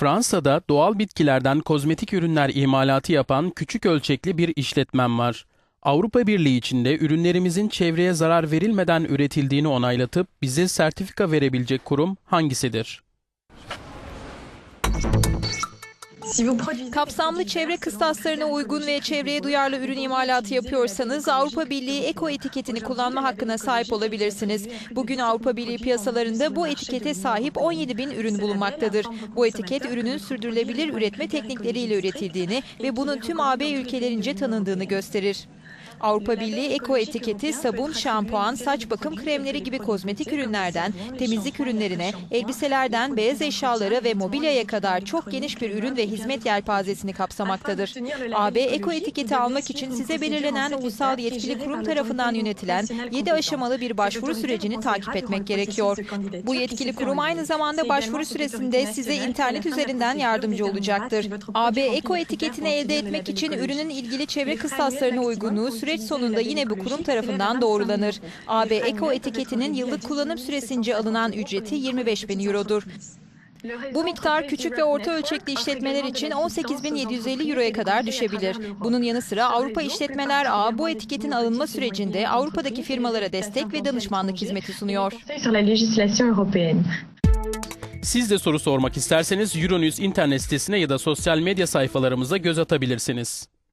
Fransa'da doğal bitkilerden kozmetik ürünler imalatı yapan küçük ölçekli bir işletmem var. Avrupa Birliği içinde ürünlerimizin çevreye zarar verilmeden üretildiğini onaylatıp bize sertifika verebilecek kurum hangisidir? Kapsamlı çevre kıstaslarına uygun ve çevreye duyarlı ürün imalatı yapıyorsanız Avrupa Birliği Eko etiketini kullanma hakkına sahip olabilirsiniz. Bugün Avrupa Birliği piyasalarında bu etikete sahip 17 bin ürün bulunmaktadır. Bu etiket ürünün sürdürülebilir üretme teknikleriyle üretildiğini ve bunun tüm AB ülkelerince tanındığını gösterir. Avrupa Birliği Eko etiketi sabun, şampuan, saç bakım kremleri gibi kozmetik ürünlerden temizlik ürünlerine, elbiselerden beyaz eşyalara ve mobilyaya kadar çok geniş bir ürün ve hizmet yelpazesini kapsamaktadır. AB Eko etiketi almak için size belirlenen ulusal yetkili kurum tarafından yönetilen 7 aşamalı bir başvuru sürecini takip etmek gerekiyor. Bu yetkili kurum aynı zamanda başvuru süresinde size internet üzerinden yardımcı olacaktır. AB Eko etiketini elde etmek için ürünün ilgili çevre kıstaslarına uygunluğu süreç sonunda yine bu kurum tarafından doğrulanır. AB Eko etiketinin yıllık kullanım süresince alınan ücreti 25 bin eurodur. Bu miktar küçük ve orta ölçekli işletmeler için 18.750 euroya kadar düşebilir. Bunun yanı sıra Avrupa İşletmeler Ağı bu etiketin alınma sürecinde Avrupa'daki firmalara destek ve danışmanlık hizmeti sunuyor. Siz de soru sormak isterseniz Euronews internet sitesine ya da sosyal medya sayfalarımıza göz atabilirsiniz.